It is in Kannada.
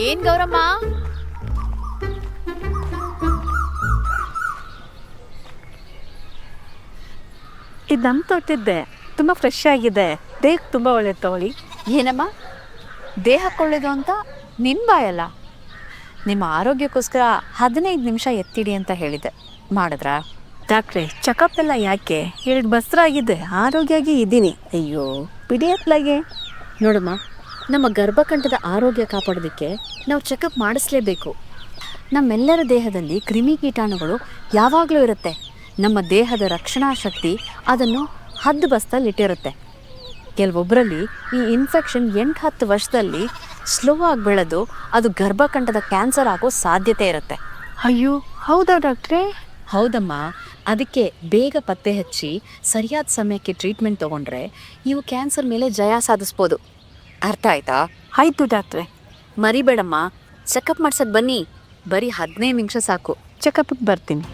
ಏನ್ ಗೌರಮ್ಮ? ಇದು ನಮ್ಮ ತೊಟ್ಟಿದ್ದೆ ತುಂಬ ಫ್ರೆಶ್ ಆಗಿದೆ. ದೇಹಕ್ಕೆ ತುಂಬ ಒಳ್ಳೇದು ತಗೊಳ್ಳಿ. ಏನಮ್ಮ? ದೇಹಕ್ಕೆ ಒಳ್ಳೇದು ಅಂತ ನಿನ್ ಬಾಯಲ್ಲ? ನಿಮ್ಮ ಆರೋಗ್ಯಕ್ಕೋಸ್ಕರ ಹದಿನೈದು ನಿಮಿಷ ಎತ್ತಿಡಿ ಅಂತ ಹೇಳಿದೆ ಮಾಡಿದ್ರಾ? ಡಾಕ್ಟ್ರೆ ಚೆಕಪ್ ಎಲ್ಲ ಯಾಕೆ? ಎರಡು ಆರೋಗ್ಯ ಆರೋಗ್ಯವಾಗಿ ಇದ್ದೀನಿ. ಅಯ್ಯೋ ಬಿಡಿ ಅತ್ಲಾಗೆ. ನೋಡಮ್ಮ ನಮ್ಮ ಗರ್ಭಕಂಠದ ಆರೋಗ್ಯ ಕಾಪಾಡೋದಕ್ಕೆ ನಾವು ಚೆಕಪ್ ಮಾಡಿಸ್ಲೇಬೇಕು. ನಮ್ಮೆಲ್ಲರ ದೇಹದಲ್ಲಿ ಕ್ರಿಮಿ ಕೀಟಾಣುಗಳು ಯಾವಾಗಲೂ ಇರುತ್ತೆ. ನಮ್ಮ ದೇಹದ ರಕ್ಷಣಾ ಶಕ್ತಿ ಅದನ್ನು ಹದ್ದು ಬಸ್ತಲ್ಲಿ ಇಟ್ಟಿರುತ್ತೆ. ಕೆಲವೊಬ್ಬರಲ್ಲಿ ಈ ಇನ್ಫೆಕ್ಷನ್ ಎಂಟು ಹತ್ತು ವರ್ಷದಲ್ಲಿ ಸ್ಲೋ ಆಗಿ ಬೆಳೆದು ಅದು ಗರ್ಭಕಂಠದ ಕ್ಯಾನ್ಸರ್ ಆಗೋ ಸಾಧ್ಯತೆ ಇರುತ್ತೆ. ಅಯ್ಯೋ ಹೌದಾ ಡಾಕ್ಟ್ರೇ? ಹೌದಮ್ಮ. ಅದಕ್ಕೆ ಬೇಗ ಪತ್ತೆ ಹಚ್ಚಿ ಸರಿಯಾದ ಸಮಯಕ್ಕೆ ಟ್ರೀಟ್ಮೆಂಟ್ ತಗೊಂಡ್ರೆ ನೀವು ಕ್ಯಾನ್ಸರ್ ಮೇಲೆ ಜಯ ಸಾಧಿಸ್ಬೋದು. ಅರ್ಥ ಆಯ್ತಾ? ಆಯ್ತು ಡಾಕ್ಟ್ರೆ. ಮರಿಬೇಡಮ್ಮ. ಚೆಕಪ್ ಮಾಡ್ಸಕ್ ಬನ್ನಿ. ಬರೀ ಹದಿನೈದು ನಿಮಿಷ ಸಾಕು. ಚೆಕಪ್ಗೆ ಬರ್ತೀನಿ.